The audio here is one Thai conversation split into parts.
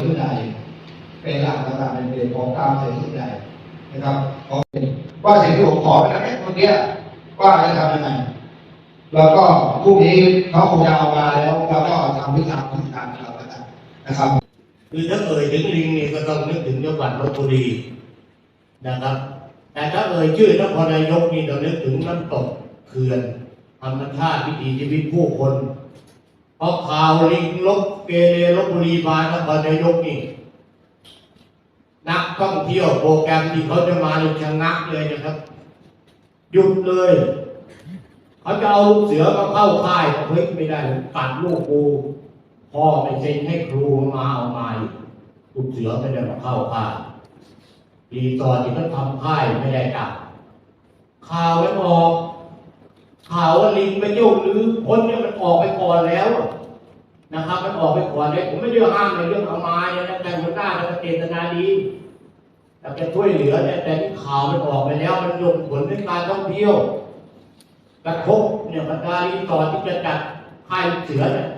เป็นหลักประการเป็นเรียนของตามเศรษฐกิจใหญ่นะครับขอว่าสิ่งที่ผมขอไปแล้วเนี่ยเมื่อกี้ว่าจะทำยังไงแล้วก็พรุ่งนี้เขาคงจะเอามาแล้วแล้วก็ทำวิธีทำการเราแล้วกันนะครับ คือถ้าเอ่ยถึงลิงนี่ก็ต้องนึกถึงจังหวัดลบบุรีนะครับ แต่ถ้าเอ่ยชื่อนครนายกนี่เรานึกถึงน้ำตกเขื่อนธรรมชาติวิถีชีวิตผู้คน เพราะข่าวลิงลบเกเรลบบุรีมานครนายกนี่นักท่องเที่ยวโปรแกรมที่เขาจะมาเลยชะงักเลยนะครับ หยุดเลยเขาจะเอาลูกเสือมาเข้าค่ายเฮ้ยไม่ได้กัดลูกกูพ่อไปเซ็นให้ครูมาเอามาอีกลูกเสือไม่ได้มาเข้าค่ายรีสอทที่เขาทำค่ายไม่ได้กลับข่าวไม่ออก ข่าวว่าลิงไปโยกหรือคนเนี่ยมันออกไปก่อนแล้วนะครับ มันออกไปก่อนเลยผมไม่ได้ห้ามในเรื่องเอามาเนี่ยนะแต่หัวหน้าจะเจตนาดีแต่จะช่วยเหลือเนี่ยแต่ที่ข่าวมันออกไปแล้วมันส่งผลในการท่องเที่ยวกระทบเนี่ยบรรดารีสอร์ทที่จะจัดค่ายเสือเนี่ย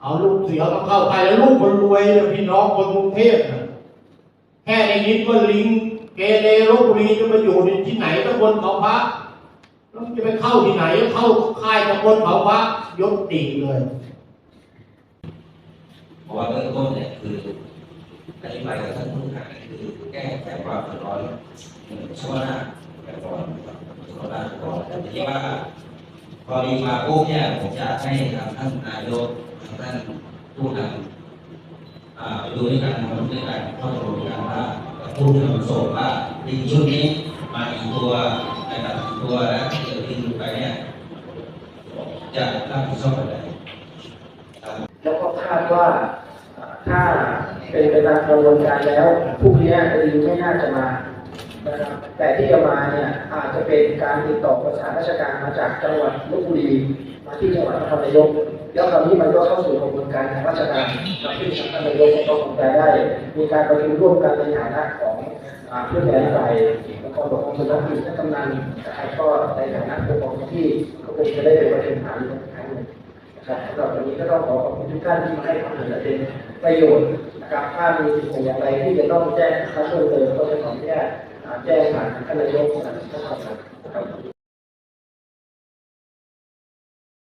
เอาลูกเสือมาเข้าไปแล้วลูกคนรวยเนี่ยพี่น้องคนกรุงเทพน่ะแค่ได้ยินว่าลิงเกเรลบบุรีจะมาอยู่ในที่ไหนตำบลเขาพระ แล้วมันจะไปเข้าที่ไหน เข้าค่ายตำบลเขาพระยกติเลยเพราะว่าเบื้องต้นเนี่ยคืออธิบายกับท่านผู้ขายคือแก้ไขความเดือดร้อนเฉพาะหน้าแต่ก่อนเฉพาะหน้าก่อนแต่ทีนี้ว่าพอดีมาปุ๊บเนี่ยผมจะให้ทางท่านนายกทางท่านผู้นำอ่าดูด้วยกันทำด้วยกันเข้าตกลงกันว่าผู้ที่มาส่งว่า ลิงชุดนี้มาอีกตัวนะครับอีกตัวแล้วเกิดลิงไปเนี่ยจะรับผิดชอบอะไรแล้วก็คาดว่าถ้าเป็นไปตามกระบวนการแล้วพรุ่งนี้ลิงไม่น่าจะมา นะครับแต่ที่จะมาเนี่ยอาจจะเป็นการติดต่อประสานราชการมาจากจังหวัดลบบุรีมาที่จังหวัดนครนายกแล้วคราวนี้มันก็เข้าสู่กระบวนการทางราชการทำที่ทางนครนายกก็คงจะได้ มีการประชุมร่วมกันในฐานะของเพื่อนแทนฝ่ายนครปกครองส่วนท้องถิ่นและกำนันนะครับก็ในฐานะผู้ปกครองที่ก็คงจะได้เป็นประชุมหารือกันครั้งหนึ่งนะครับสำหรับวันนี้ก็ต้องขอขอบคุณทุกท่านที่มาให้ความเห็นและเป็นประโยชน์นะครับถ้ามีสิ่งอย่างไรที่จะต้องแจ้งข้าเพิ่มเติมก็จะขออนุญาต แจ้งผ่านท่านนายกนะครับ